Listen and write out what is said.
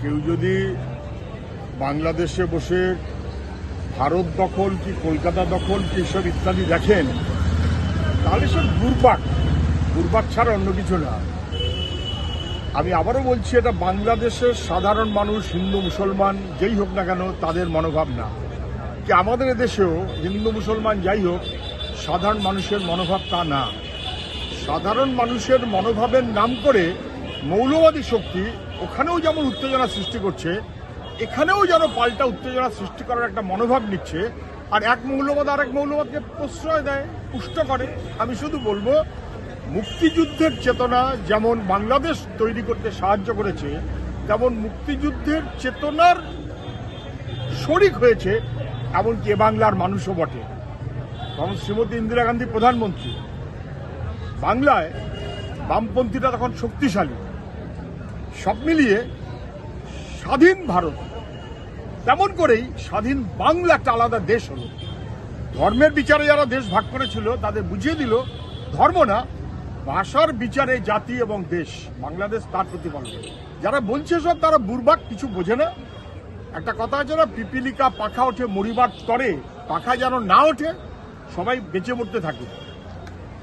কেউ যদি বাংলাদেশে বসে ভারত দখল কি কলকাতা দখল কি সব ইত্যাদি দেখেন, তাহলে সব দুর্বাক দুর্বাক ছাড়া অন্য কিছু না। আমি আবারও বলছি, এটা বাংলাদেশের সাধারণ মানুষ, হিন্দু, মুসলমান, যেই হোক না কেন, তাদের মনোভাব না। কি আমাদের দেশেও হিন্দু, মুসলমান, যাই হোক, সাধারণ মানুষের মনোভাব তা না। সাধারণ মানুষের মনোভাবের নাম করে মৌলবাদী শক্তি ওখানেও যেমন উত্তেজনা সৃষ্টি করছে, এখানেও যেন পাল্টা উত্তেজনা সৃষ্টি করার একটা মনোভাব নিচ্ছে, আর এক মৌলবাদ আর এক মৌলবাদকে প্রশ্রয় দেয়, পুষ্ট করে। আমি শুধু বলব, মুক্তিযুদ্ধের চেতনা যেমন বাংলাদেশ তৈরি করতে সাহায্য করেছে, তেমন মুক্তিযুদ্ধের চেতনার শরিক হয়েছে, এমনকি এ বাংলার মানুষও বটে। তখন শ্রীমতী ইন্দিরা গান্ধী প্রধানমন্ত্রী। বাংলায় বামপন্থীরা তখন শক্তিশালী। সব মিলিয়ে স্বাধীন ভারত। তেমন করেই স্বাধীন বাংলা একটা আলাদা দেশ হলো। ধর্মের বিচারে যারা দেশ ভাগ করেছিল, তাদের বুঝিয়ে দিল, ধর্ম না, ভাষার বিচারে জাতি এবং দেশ, বাংলাদেশ তার প্রতিফলন। যারা বলছে সব, তারা বুর্বাক কিছু বোঝে না। একটা কথা আছে না, পিপিলিকা পাখা ওঠে মরিবার তরে, পাখা যেন না ওঠে, সবাই বেঁচে মরতে থাকে।